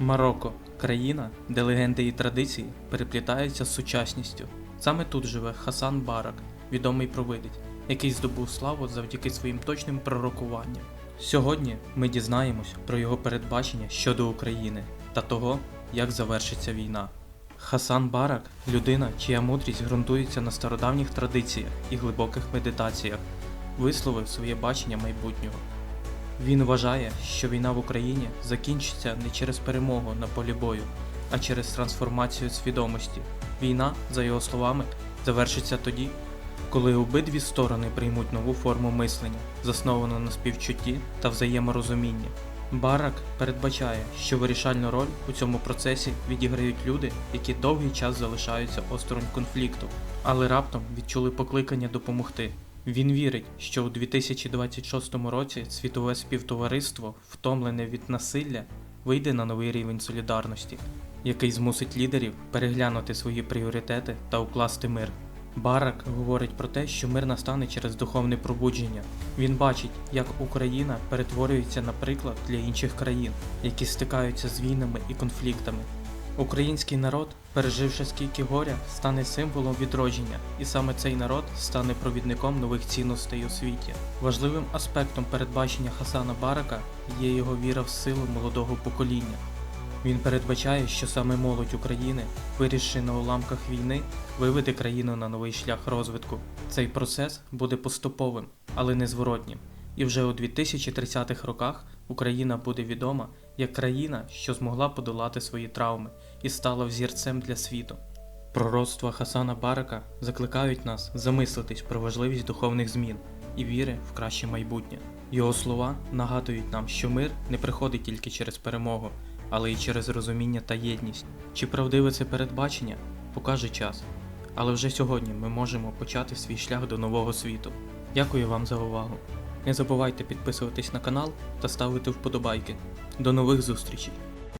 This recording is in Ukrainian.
Марокко країна, де легенди і традиції переплітаються з сучасністю. Саме тут живе Хасан Барак, відомий провидець, який здобув славу завдяки своїм точним пророкуванням. Сьогодні ми дізнаємось про його передбачення щодо України та того, як завершиться війна. Хасан Барак людина, чия мудрість ґрунтується на стародавніх традиціях і глибоких медитаціях, висловив своє бачення майбутнього. Він вважає, що війна в Україні закінчиться не через перемогу на полі бою, а через трансформацію свідомості. Війна, за його словами, завершиться тоді, коли обидві сторони приймуть нову форму мислення, засновану на співчутті та взаєморозумінні. Барак передбачає, що вирішальну роль у цьому процесі відіграють люди, які довгий час залишаються осторонь конфлікту, але раптом відчули покликання допомогти. Він вірить, що у 2026 році світове співтовариство, втомлене від насилля, вийде на новий рівень солідарності, який змусить лідерів переглянути свої пріоритети та укласти мир. Барак говорить про те, що мир настане через духовне пробудження. Він бачить, як Україна перетворюється на приклад для інших країн, які стикаються з війнами і конфліктами. Український народ, переживши скільки горя, стане символом відродження, і саме цей народ стане провідником нових цінностей у світі. Важливим аспектом передбачення Хасана Барака є його віра в силу молодого покоління. Він передбачає, що саме молодь України, вирішивши на уламках війни, виведе країну на новий шлях розвитку. Цей процес буде поступовим, але незворотнім. І вже у 2030-х роках Україна буде відома як країна, що змогла подолати свої травми і стала взірцем для світу. Пророцтва Хасана Барака закликають нас замислитись про важливість духовних змін і віри в краще майбутнє. Його слова нагадують нам, що мир не приходить тільки через перемогу, але й через розуміння та єдність. Чи правдиве це передбачення, покаже час. Але вже сьогодні ми можемо почати свій шлях до нового світу. Дякую вам за увагу. Не забувайте підписуватись на канал та ставити вподобайки. До нових зустрічей!